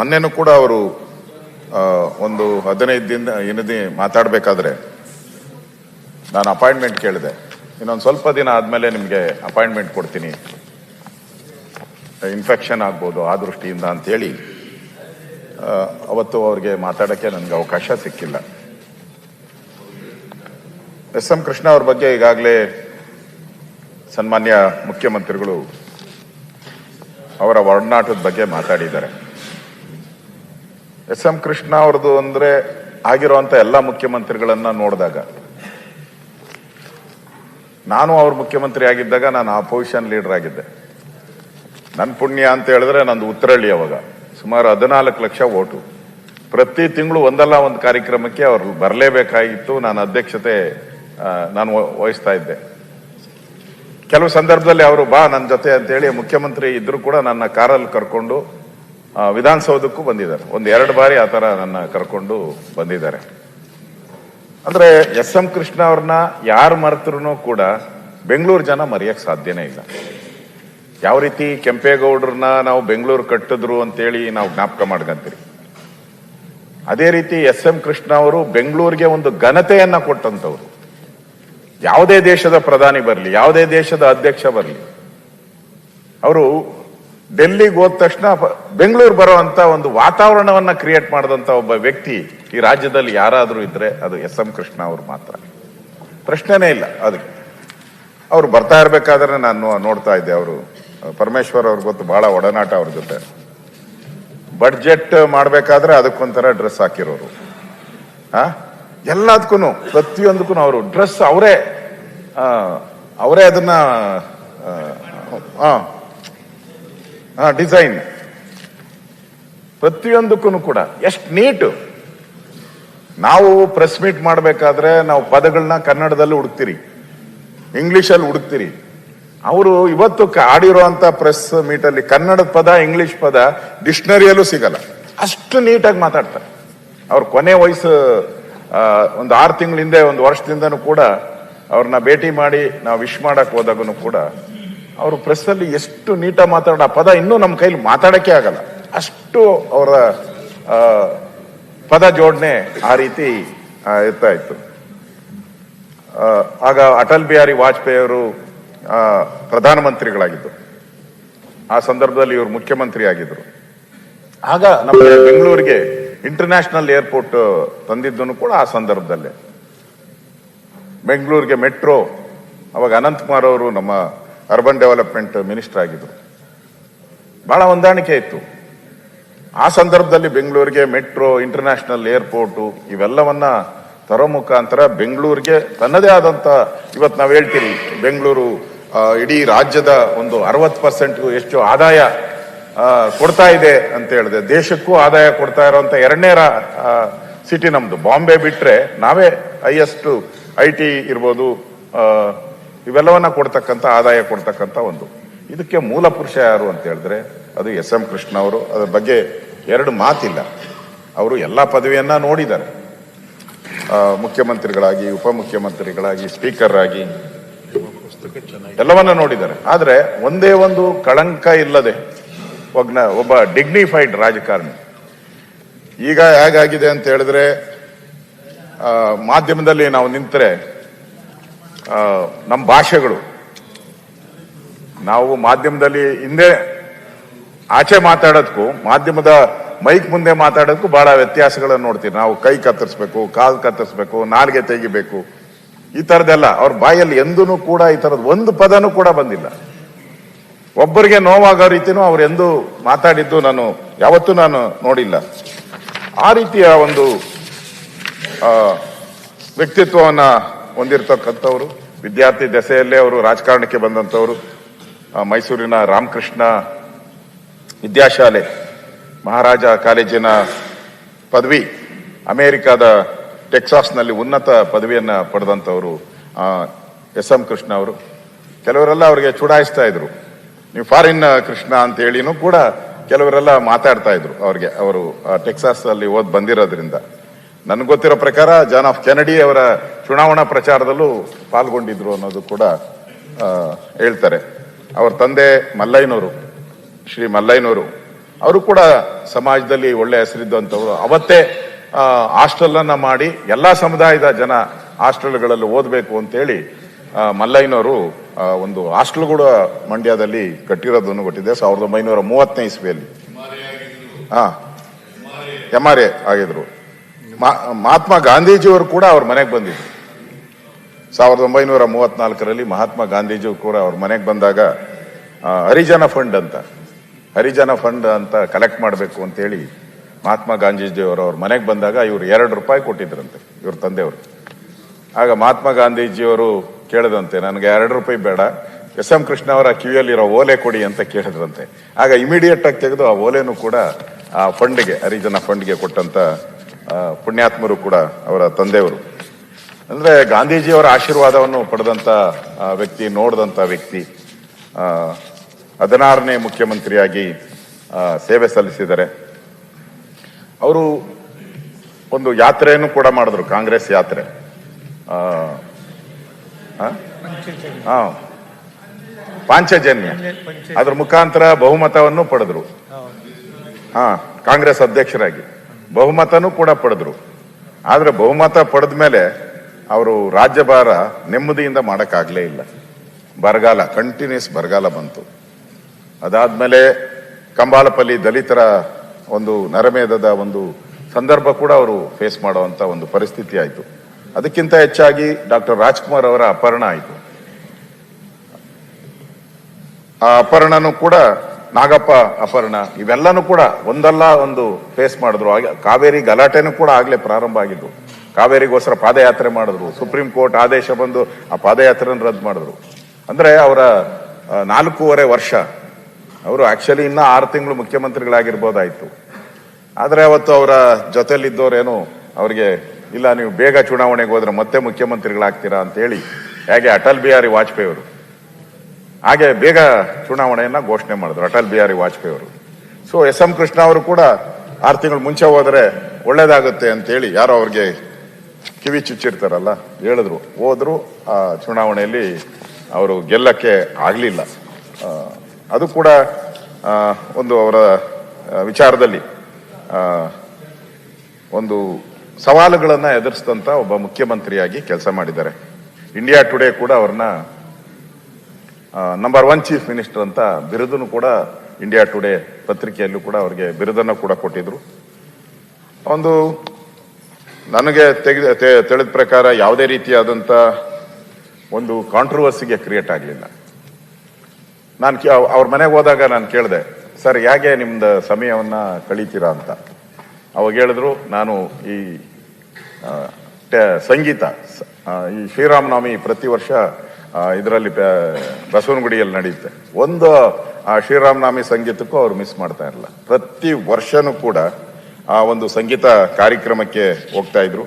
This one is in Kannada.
ಮೊನ್ನೆನೂ ಕೂಡ ಅವರು ಒಂದು ಹದಿನೈದು ದಿನ ಏನದಿ ಮಾತಾಡಬೇಕಾದ್ರೆ ನಾನು ಅಪಾಯಿಂಟ್ಮೆಂಟ್ ಕೇಳಿದೆ. ಇನ್ನೊಂದು ಸ್ವಲ್ಪ ದಿನ ಆದಮೇಲೆ ನಿಮಗೆ ಅಪಾಯಿಂಟ್ಮೆಂಟ್ ಕೊಡ್ತೀನಿ. ಇನ್ಫೆಕ್ಷನ್ ಆಗ್ಬೋದು ಆ ದೃಷ್ಟಿಯಿಂದ ಅಂಥೇಳಿ ಅವತ್ತು ಅವ್ರಿಗೆ ಮಾತಾಡೋಕ್ಕೆ ನನಗೆ ಅವಕಾಶ ಸಿಕ್ಕಿಲ್ಲ. ಎಸ್ ಎಂ ಕೃಷ್ಣ ಅವ್ರ ಬಗ್ಗೆ ಈಗಾಗಲೇ ಸನ್ಮಾನ್ಯ ಮುಖ್ಯಮಂತ್ರಿಗಳು ಅವರ ಒಡನಾಟದ ಬಗ್ಗೆ ಮಾತಾಡಿದ್ದಾರೆ. ಎಸ್ ಎಂ ಕೃಷ್ಣ ಅವ್ರದ್ದು ಅಂದ್ರೆ ಆಗಿರುವಂತ ಎಲ್ಲ ಮುಖ್ಯಮಂತ್ರಿಗಳನ್ನ ನೋಡಿದಾಗ. ನಾನು ಅವ್ರ ಮುಖ್ಯಮಂತ್ರಿ ಆಗಿದ್ದಾಗ ನಾನು ಅಪೋಸಿಷನ್ ಲೀಡರ್ ಆಗಿದ್ದೆ. ನನ್ನ ಪುಣ್ಯ ಅಂತ ಹೇಳಿದ್ರೆ ನಂದು ಉತ್ತರಳ್ಳಿ ಅವಾಗ. ಸುಮಾರು ಹದಿನಾಲ್ಕು ಲಕ್ಷ ಓಟು. ಪ್ರತಿ ತಿಂಗಳು ಒಂದಲ್ಲ ಒಂದು ಕಾರ್ಯಕ್ರಮಕ್ಕೆ ಅವ್ರು ಬರಲೇಬೇಕಾಗಿತ್ತು. ನಾನು ಅಧ್ಯಕ್ಷತೆ ನಾನು ವಹ- ವಹಿಸ್ತಾ ಇದ್ದೆ. ಕೆಲವು ಸಂದರ್ಭದಲ್ಲಿ ಅವರು ಬಾ ನನ್ನ ಜೊತೆ ಅಂತೇಳಿ ಮುಖ್ಯಮಂತ್ರಿ ಇದ್ರು ಕೂಡ ನನ್ನ ಕಾರಲ್ಲಿ ಕರ್ಕೊಂಡು ವಿಧಾನಸೌಧಕ್ಕೂ ಬಂದಿದ್ದಾರೆ. ಒಂದು ಎರಡು ಬಾರಿ ಆ ಥರ ನನ್ನ ಕರ್ಕೊಂಡು ಬಂದಿದ್ದಾರೆ. ಅಂದ್ರೆ ಎಸ್ ಎಂ ಕೃಷ್ಣ ಅವ್ರನ್ನ ಯಾರು ಮರೆತ್ರು ಕೂಡ ಬೆಂಗಳೂರು ಜನ ಮರೆಯಕ್ ಸಾಧ್ಯನೇ ಇಲ್ಲ. ಯಾವ ರೀತಿ ಕೆಂಪೇಗೌಡ್ರನ್ನ ನಾವು ಬೆಂಗಳೂರು ಕಟ್ಟಿದ್ರು ಅಂತೇಳಿ ನಾವು ಜ್ಞಾಪಕ ಮಾಡ್ಕಂತೀರಿ. ಅದೇ ರೀತಿ ಎಸ್ ಎಂ ಕೃಷ್ಣ ಅವರು ಬೆಂಗಳೂರಿಗೆ ಒಂದು ಘನತೆಯನ್ನ ಕೊಟ್ಟಂತವ್ರು. ಯಾವುದೇ ದೇಶದ ಪ್ರಧಾನಿ ಬರಲಿ, ಯಾವುದೇ ದೇಶದ ಅಧ್ಯಕ್ಷ ಬರಲಿ, ಅವರು ಡೆಲ್ಲಿಗೆ ಹೋದ ತಕ್ಷಣ ಬೆಂಗಳೂರು ಬರುವಂತ ಒಂದು ವಾತಾವರಣವನ್ನ ಕ್ರಿಯೇಟ್ ಮಾಡಿದಂತ ಒಬ್ಬ ವ್ಯಕ್ತಿ ಈ ರಾಜ್ಯದಲ್ಲಿ ಯಾರಾದರೂ ಇದ್ರೆ ಅದು ಎಸ್ ಎಂ ಕೃಷ್ಣ ಅವರು ಮಾತ್ರ. ಪ್ರಶ್ನೆನೇ ಇಲ್ಲ ಅದಕ್ಕೆ ಅವ್ರು ಬರ್ತಾ ಇರಬೇಕಾದ್ರೆ ನಾನು ನೋಡ್ತಾ ಇದ್ದೆ ಅವರು. ಪರಮೇಶ್ವರ್ ಅವ್ರಿಗೆ ಗೊತ್ತು ಬಹಳ ಒಡನಾಟ ಅವ್ರ ಜೊತೆ. ಬಡ್ಜೆಟ್ ಮಾಡಬೇಕಾದ್ರೆ ಅದಕ್ಕೊಂಥರ ಡ್ರೆಸ್ ಹಾಕಿರೋರು. ಆ? ಎಲ್ಲದಕ್ಕೂ ಪ್ರತಿಯೊಂದಕ್ಕೂ ಅವರು. ಡ್ರೆಸ್ ಅವರೇ. ಅವರೇ ಅದನ್ನ ಡಿಸೈನ್ ಪ್ರತಿಯೊಂದಕ್ಕೂ ಕೂಡ ಎಷ್ಟು ನೀಟು ನಾವು ಪ್ರೆಸ್ ಮೀಟ್ ಮಾಡಬೇಕಾದ್ರೆ ನಾವು ಪದಗಳನ್ನ ಕನ್ನಡದಲ್ಲಿ ಹುಡುಕ್ತಿರಿ, ಇಂಗ್ಲಿಷಲ್ಲಿ ಹುಡುಕ್ತೀರಿ. ಅವರು ಇವತ್ತು ಆಡಿರುವಂತ ಪ್ರೆಸ್ ಮೀಟಲ್ಲಿ ಕನ್ನಡದ ಪದ, ಇಂಗ್ಲಿಷ್ ಪದ ಡಿಕ್ಷನರಿಯಲ್ಲೂ ಸಿಗಲ್ಲ. ಅಷ್ಟು ನೀಟಾಗಿ ಮಾತಾಡ್ತಾರೆ. ಅವ್ರ ಕೊನೆ ವಯಸ್ಸು ಒಂದು ಆರು ತಿಂಗಳಿಂದ, ಒಂದು ವರ್ಷದಿಂದನೂ ಕೂಡ ಅವ್ರನ್ನ ಭೇಟಿ ಮಾಡಿ ನಾವು ವಿಶ್ ಮಾಡಕ್ ಹೋದಾಗೂ ಕೂಡ ಅವರು ಪ್ರೆಸ್ಸಲ್ಲಿ ಎಷ್ಟು ನೀಟಾಗಿ ಮಾತಾಡೋ, ಆ ಪದ ಇನ್ನೂ ನಮ್ಮ ಕೈಲಿ ಮಾತಾಡಕ್ಕೆ ಆಗಲ್ಲ. ಅಷ್ಟು ಅವರ ಪದ ಜೋಡಣೆ ಆ ರೀತಿ ಇರ್ತಾ ಇತ್ತು. ಆಗ ಅಟಲ್ ಬಿಹಾರಿ ವಾಜಪೇಯಿ ಅವರು ಪ್ರಧಾನಮಂತ್ರಿಗಳಾಗಿದ್ದರು ಪ್ರಧಾನಮಂತ್ರಿಗಳಾಗಿದ್ದು. ಆ ಸಂದರ್ಭದಲ್ಲಿ ಇವರು ಮುಖ್ಯಮಂತ್ರಿ ಆಗಿದ್ರು. ಆಗ ನಮ್ಮ ಬೆಂಗಳೂರಿಗೆ ಇಂಟರ್ನ್ಯಾಷನಲ್ ಏರ್ಪೋರ್ಟ್ ತಂದಿದ್ದನ್ನು ಕೂಡ ಆ ಸಂದರ್ಭದಲ್ಲೇ. ಬೆಂಗಳೂರಿಗೆ ಮೆಟ್ರೋ, ಅವಾಗ ಅನಂತಕುಮಾರ್ ಅವರು ನಮ್ಮ ಅರ್ಬನ್ ಡೆವಲಪ್ಮೆಂಟ್ ಮಿನಿಸ್ಟರ್ ಆಗಿದ್ರು ಬಹಳ ಹೊಂದಾಣಿಕೆ ಇತ್ತು. ಆ ಸಂದರ್ಭದಲ್ಲಿ ಬೆಂಗಳೂರಿಗೆ ಮೆಟ್ರೋ ಇಂಟರ್ನ್ಯಾಷನಲ್ ಏರ್ಪೋರ್ಟು ಇವೆಲ್ಲವನ್ನ ತರೋ ಮುಖಾಂತರ ಬೆಂಗಳೂರಿಗೆ ತನ್ನದೇ ಆದಂತ ಇವತ್ತು ನಾವು ಹೇಳ್ತೀರಿ, ಬೆಂಗಳೂರು ಇಡೀ ರಾಜ್ಯದ ಒಂದು ಅರವತ್ತು ಪರ್ಸೆಂಟ್ ಎಷ್ಟು ಆದಾಯ ಕೊಡ್ತಾ ಇದೆ ಅಂತ ಹೇಳಿದೆ. ದೇಶಕ್ಕೂ ಆದಾಯ ಕೊಡ್ತಾ ಇರುವಂತ ಎರಡನೇ ಸಿಟಿ ನಮ್ದು. ಬಾಂಬೆ ಬಿಟ್ರೆ ನಾವೇ ಹೈಯೆಸ್ಟ್ ಐ ಟಿ ಇರ್ಬೋದು ಇವೆಲ್ಲವನ್ನ ಕೊಡ್ತಕ್ಕಂಥ ಆದಾಯ ಕೊಡ್ತಕ್ಕಂಥ ಒಂದು. ಇದಕ್ಕೆ ಮೂಲ ಪುರುಷ ಯಾರು ಅಂತ ಹೇಳಿದ್ರೆ ಅದು ಎಸ್ ಎಂ ಕೃಷ್ಣ ಅವರು. ಅದ್ರ ಬಗ್ಗೆ ಎರಡು ಮಾತಿಲ್ಲ. ಅವರು ಎಲ್ಲ ಪದವಿಯನ್ನ ನೋಡಿದ್ದಾರೆ. ಮುಖ್ಯಮಂತ್ರಿಗಳಾಗಿ, ಉಪಮುಖ್ಯಮಂತ್ರಿಗಳಾಗಿ, ಸ್ಪೀಕರ್ ಆಗಿ ಎಲ್ಲವನ್ನ ನೋಡಿದ್ದಾರೆ. ಆದರೆ ಒಂದೇ ಒಂದು ಕಳಂಕ ಇಲ್ಲದೆ ಒಗ್ನ ಒಬ್ಬ ಡಿಗ್ನಿಫೈಡ್ ರಾಜಕಾರಣಿ. ಈಗ ಹೇಗಾಗಿದೆ ಅಂತ ಹೇಳಿದ್ರೆ ಮಾಧ್ಯಮದಲ್ಲಿ ನಾವು ನಿಂತರೆ ನಮ್ಮ ಭಾಷೆಗಳು. ನಾವು ಮಾಧ್ಯಮದಲ್ಲಿ ಹಿಂದೆ ಆಚೆ ಮಾತಾಡೋದಕ್ಕೂ ಮಾಧ್ಯಮದ ಮೈಕ್ ಮುಂದೆ ಮಾತಾಡೋದಕ್ಕೂ ಬಹಳ ವ್ಯತ್ಯಾಸಗಳನ್ನು ನೋಡ್ತೀವಿ. ನಾವು ಕೈ ಕತ್ತರಿಸ್ಬೇಕು, ಕಾಲು ಕತ್ತರಿಸ್ಬೇಕು, ನಾಲ್ಗೆ ತೆಗಿಬೇಕು. ಈ ತರದೆಲ್ಲ ಅವ್ರ ಬಾಯಲ್ಲಿ ಎಂದೂ ಕೂಡ ಈ ಥರದ್ದು ಒಂದು ಪದನೂ ಕೂಡ ಬಂದಿಲ್ಲ. ಒಬ್ಬರಿಗೆ ನೋವಾಗೋ ರೀತಿನೂ ಅವ್ರು ಎಂದು ಮಾತಾಡಿದ್ದು ನಾನು ಯಾವತ್ತೂ ನಾನು ನೋಡಿಲ್ಲ. ಆ ರೀತಿಯ ಒಂದು ವ್ಯಕ್ತಿತ್ವವನ್ನ ಹೊಂದಿರತಕ್ಕಂಥವ್ರು ವಿದ್ಯಾರ್ಥಿ ದೆಸೆಯಲ್ಲೇ ಅವರು ರಾಜಕಾರಣಕ್ಕೆ ಬಂದಂಥವರು ಮೈಸೂರಿನ ರಾಮಕೃಷ್ಣ ವಿದ್ಯಾಶಾಲೆ, ಮಹಾರಾಜ ಕಾಲೇಜಿನ ಪದವಿ, ಅಮೇರಿಕಾದ ಟೆಕ್ಸಾಸ್ನಲ್ಲಿ ಉನ್ನತ ಪದವಿಯನ್ನು ಪಡೆದಂಥವರು ಎಸ್ ಎಂ ಕೃಷ್ಣ ಅವರು. ಕೆಲವರೆಲ್ಲ ಅವರಿಗೆ ಚುಡಾಯಿಸ್ತಾ ಇದ್ರು. ನೀವು ಫಾರಿನ್ ಕೃಷ್ಣ ಅಂತ ಹೇಳಿನೂ ಕೂಡ ಕೆಲವರೆಲ್ಲ ಮಾತಾಡ್ತಾ ಇದ್ರು ಅವ್ರಿಗೆ, ಅವರು ಟೆಕ್ಸಾಸ್ ಅಲ್ಲಿ ಓದ್ ಬಂದಿರೋದ್ರಿಂದ. ನನ್ಗೆ ಗೊತ್ತಿರೋ ಪ್ರಕಾರ, ಜಾನ್ ಆಫ್ ಕೆನಡಿ ಅವರ ಚುನಾವಣಾ ಪ್ರಚಾರದಲ್ಲೂ ಪಾಲ್ಗೊಂಡಿದ್ರು ಅನ್ನೋದು ಕೂಡ ಹೇಳ್ತಾರೆ. ಅವ್ರ ತಂದೆ ಮಲ್ಲಯ್ಯನವರು, ಶ್ರೀ ಮಲ್ಲಯ್ಯನವರು, ಅವರು ಕೂಡ ಸಮಾಜದಲ್ಲಿ ಒಳ್ಳೆ ಹೆಸರಿದ್ದಂಥವ್ರು. ಅವತ್ತೇ ಹಾಸ್ಟೆಲ್ ಅನ್ನ ಮಾಡಿ ಎಲ್ಲ ಸಮುದಾಯದ ಜನ ಹಾಸ್ಟೆಲ್ಗಳಲ್ಲಿ ಓದಬೇಕು ಅಂತೇಳಿ ಮಲ್ಲಯ್ಯನವರು ಒಂದು ಹಾಸ್ಟೆಲ್ ಕೂಡ ಮಂಡ್ಯದಲ್ಲಿ ಕಟ್ಟಿರೋದನ್ನು ಕೊಟ್ಟಿದೆ ಸಾವಿರದ ಒಂಬೈನೂರ ಮೂವತ್ತನೇ ಇಸ್ವಿಯಲ್ಲಿ. ಹಾ. ಎಂ ಆರ್ ಎ ಆಗಿದ್ರು. ಮಹಾತ್ಮ ಗಾಂಧೀಜಿಯವರು ಕೂಡ ಅವ್ರ ಮನೆಗೆ ಬಂದಿದ್ರು. ಸಾವಿರದ ಒಂಬೈನೂರ ಮೂವತ್ನಾಲ್ಕರಲ್ಲಿ ಮಹಾತ್ಮ ಗಾಂಧೀಜಿ ಕೂಡ ಅವ್ರ ಮನೆಗೆ ಬಂದಾಗ ಹರಿಜನ ಫಂಡ್ ಅಂತ, ಹರಿಜನ ಫಂಡ್ ಅಂತ ಕಲೆಕ್ಟ್ ಮಾಡಬೇಕು ಅಂತೇಳಿ ಮಹಾತ್ಮ ಗಾಂಧೀಜಿಯವರು ಅವ್ರ ಮನೆಗೆ ಬಂದಾಗ ಇವರು ಎರಡು ರೂಪಾಯಿ ಕೊಟ್ಟಿದ್ರಂತೆ ಇವ್ರ ತಂದೆಯವರು. ಆಗ ಮಹಾತ್ಮ ಗಾಂಧೀಜಿಯವರು ಕೇಳಿದಂತೆ, ನನಗೆ ಎರಡು ರೂಪಾಯಿ ಬೇಡ, ಎಸ್ ಎಂ ಕೃಷ್ಣ ಅವರ ಕಿವಿಯಲ್ಲಿರೋ ಓಲೆ ಕೊಡಿ ಅಂತ ಕೇಳಿದ್ರಂತೆ. ಆಗ ಇಮಿಡಿಯೇಟ್ ಆಗಿ ತೆಗೆದು ಆ ಓಲೆನೂ ಕೂಡ ಆ ಫಂಡ್ಗೆ ಹರಿಜನ ಫಂಡ್ಗೆ ಕೊಟ್ಟಂತ ಪುಣ್ಯಾತ್ಮರು ಕೂಡ ಅವರ ತಂದೆಯವರು. ಅಂದ್ರೆ ಗಾಂಧೀಜಿಯವರ ಆಶೀರ್ವಾದವನ್ನು ಪಡೆದಂತ ವ್ಯಕ್ತಿ ನೋಡಿದಂತ ವ್ಯಕ್ತಿ ಹದಿನಾರನೇ ಮುಖ್ಯಮಂತ್ರಿಯಾಗಿ ಸೇವೆ ಸಲ್ಲಿಸಿದ್ದಾರೆ. ಅವರು ಒಂದು ಯಾತ್ರೆಯನ್ನು ಕೂಡ ಮಾಡಿದ್ರು ಕಾಂಗ್ರೆಸ್ ಯಾತ್ರೆ? ಆ, ಪಾಂಚಜನ್ಯ. ಅದ್ರ ಮುಖಾಂತರ ಬಹುಮತವನ್ನು ಪಡೆದ್ರು. ಹಾ ಕಾಂಗ್ರೆಸ್ ಅಧ್ಯಕ್ಷರಾಗಿ. ಬಹುಮತನೂ ಕೂಡ ಪಡೆದ್ರು. ಆದ್ರೆ ಬಹುಮತ ಪಡೆದ ಮೇಲೆ ಅವರು ರಾಜ್ಯಭಾರ ನೆಮ್ಮದಿಯಿಂದ ಮಾಡೋಕ್ಕಾಗಲೇ ಇಲ್ಲ. ಬರಗಾಲ ಕಂಟಿನ್ಯೂಸ್ ಬರಗಾಲ ಬಂತು. ಅದಾದಮೇಲೆ ಕಂಬಾಲಪಲ್ಲಿ ದಲಿತರ ಒಂದು ನರಮೇಧದ ಒಂದು ಸಂದರ್ಭ ಕೂಡ ಅವರು ಫೇಸ್ ಮಾಡುವಂಥ ಒಂದು ಪರಿಸ್ಥಿತಿ ಆಯಿತು. ಅದಕ್ಕಿಂತ ಹೆಚ್ಚಾಗಿ ಡಾಕ್ಟರ್ ರಾಜ್ಕುಮಾರ್ ಅವರ ಅಪಹರಣ ಆಯಿತು. ಆ ಅಪಹರಣನೂ ಕೂಡ ನಾಗಪ್ಪ ಅಪಹರಣ, ಇವೆಲ್ಲನೂ ಕೂಡ ಒಂದಲ್ಲ ಒಂದು ಫೇಸ್ ಮಾಡಿದ್ರು. ಹಾಗೆ ಕಾವೇರಿ ಗಲಾಟೆನೂ ಕೂಡ ಆಗಲೇ ಪ್ರಾರಂಭ ಆಗಿದ್ದು. ಕಾವೇರಿಗೋಸ್ಕರ ಪಾದಯಾತ್ರೆ ಮಾಡಿದ್ರು. ಸುಪ್ರೀಂ ಕೋರ್ಟ್ ಆದೇಶ ಬಂದು ಆ ಪಾದಯಾತ್ರೆಯನ್ನು ರದ್ದು ಮಾಡಿದ್ರು. ಅಂದ್ರೆ ಅವರ ನಾಲ್ಕೂವರೆ ವರ್ಷ. ಅವರು ಆಕ್ಚುಲಿ ಇನ್ನ ಆರು ತಿಂಗಳು ಮುಖ್ಯಮಂತ್ರಿಗಳಾಗಿರ್ಬೋದಾಯ್ತು. ಆದ್ರೆ ಅವತ್ತು ಅವರ ಜೊತೆಲಿದ್ದವರೇನು ಅವ್ರಿಗೆ, ಇಲ್ಲ, ನೀವು ಬೇಗ ಚುನಾವಣೆಗೆ ಹೋದ್ರೆ ಮತ್ತೆ ಮುಖ್ಯಮಂತ್ರಿಗಳಾಗ್ತೀರಾ ಅಂತ ಹೇಳಿ ಹೇಗೆ ಅಟಲ್ ಬಿಹಾರಿ ವಾಜಪೇಯಿ ಅವರು. ಹಾಗೆ ಬೇಗ ಚುನಾವಣೆಯನ್ನ ಘೋಷಣೆ ಮಾಡಿದ್ರು ಅಟಲ್ ಬಿಹಾರಿ ವಾಜಪೇಯಿ ಅವರು. ಸೊ ಎಸ್ ಎಂ ಕೃಷ್ಣ ಅವರು ಕೂಡ ಆರು ತಿಂಗಳು ಮುಂಚೆ ಹೋದ್ರೆ ಒಳ್ಳೇದಾಗುತ್ತೆ ಅಂತೇಳಿ ಯಾರೋ ಅವ್ರಿಗೆ ಕಿವಿ ಚುಚ್ಚಿರ್ತಾರಲ್ಲ, ಹೇಳಿದ್ರು. ಹೋದ್ರು, ಆ ಚುನಾವಣೆಯಲ್ಲಿ ಅವರು ಗೆಲ್ಲಕ್ಕೆ ಆಗಲಿಲ್ಲ. ಅದು ಕೂಡ ಒಂದು ಅವರ ವಿಚಾರದಲ್ಲಿ ಒಂದು ಸವಾಲುಗಳನ್ನು ಎದುರಿಸಿದಂತ ಒಬ್ಬ ಮುಖ್ಯಮಂತ್ರಿಯಾಗಿ ಕೆಲಸ ಮಾಡಿದ್ದಾರೆ. ಇಂಡಿಯಾ ಟುಡೇ ಕೂಡ ಅವ್ರನ್ನ ನಂಬರ್ ಒನ್ ಚೀಫ್ ಮಿನಿಸ್ಟರ್ ಅಂತ ಬಿರುದನ್ನು ಕೂಡ ಇಂಡಿಯಾ ಟುಡೇ ಪತ್ರಿಕೆಯಲ್ಲೂ ಕೂಡ ಅವರಿಗೆ ಬಿರುದನ್ನು ಕೂಡ ಕೊಟ್ಟಿದ್ರು. ಒಂದು ನನಗೆ ತೆಗೆದ ತಿಳಿದ ಪ್ರಕಾರ ಯಾವುದೇ ರೀತಿಯಾದಂಥ ಒಂದು ಕಾಂಟ್ರವರ್ಸಿಗೆ ಕ್ರಿಯೇಟ್ ಆಗಲಿಲ್ಲ. ನಾನು ಅವ್ರ ಮನೆಗೆ ಹೋದಾಗ ನಾನು ಕೇಳಿದೆ, ಸರ್, ಹೇಗೆ ನಿಮ್ದು ಸಮಯವನ್ನು ಕಳೀತೀರಾ ಅಂತ? ಅವಾಗ ಹೇಳಿದ್ರು, ನಾನು ಈ ಸಂಗೀತ ಈ ಶ್ರೀರಾಮನವಮಿ ಪ್ರತಿ ವರ್ಷ ಇದರಲ್ಲಿ ಬಸವನಗುಡಿಯಲ್ಲಿ ನಡೆಯುತ್ತೆ. ಒಂದು ಆ ಶ್ರೀರಾಮನವಮಿ ಸಂಗೀತಕ್ಕೂ ಅವ್ರು ಮಿಸ್ ಮಾಡ್ತಾ ಇರಲ್ಲ ಪ್ರತಿ ವರ್ಷನೂ ಕೂಡ ಆ ಒಂದು ಸಂಗೀತ ಕಾರ್ಯಕ್ರಮಕ್ಕೆ ಹೋಗ್ತಾ ಇದ್ರು.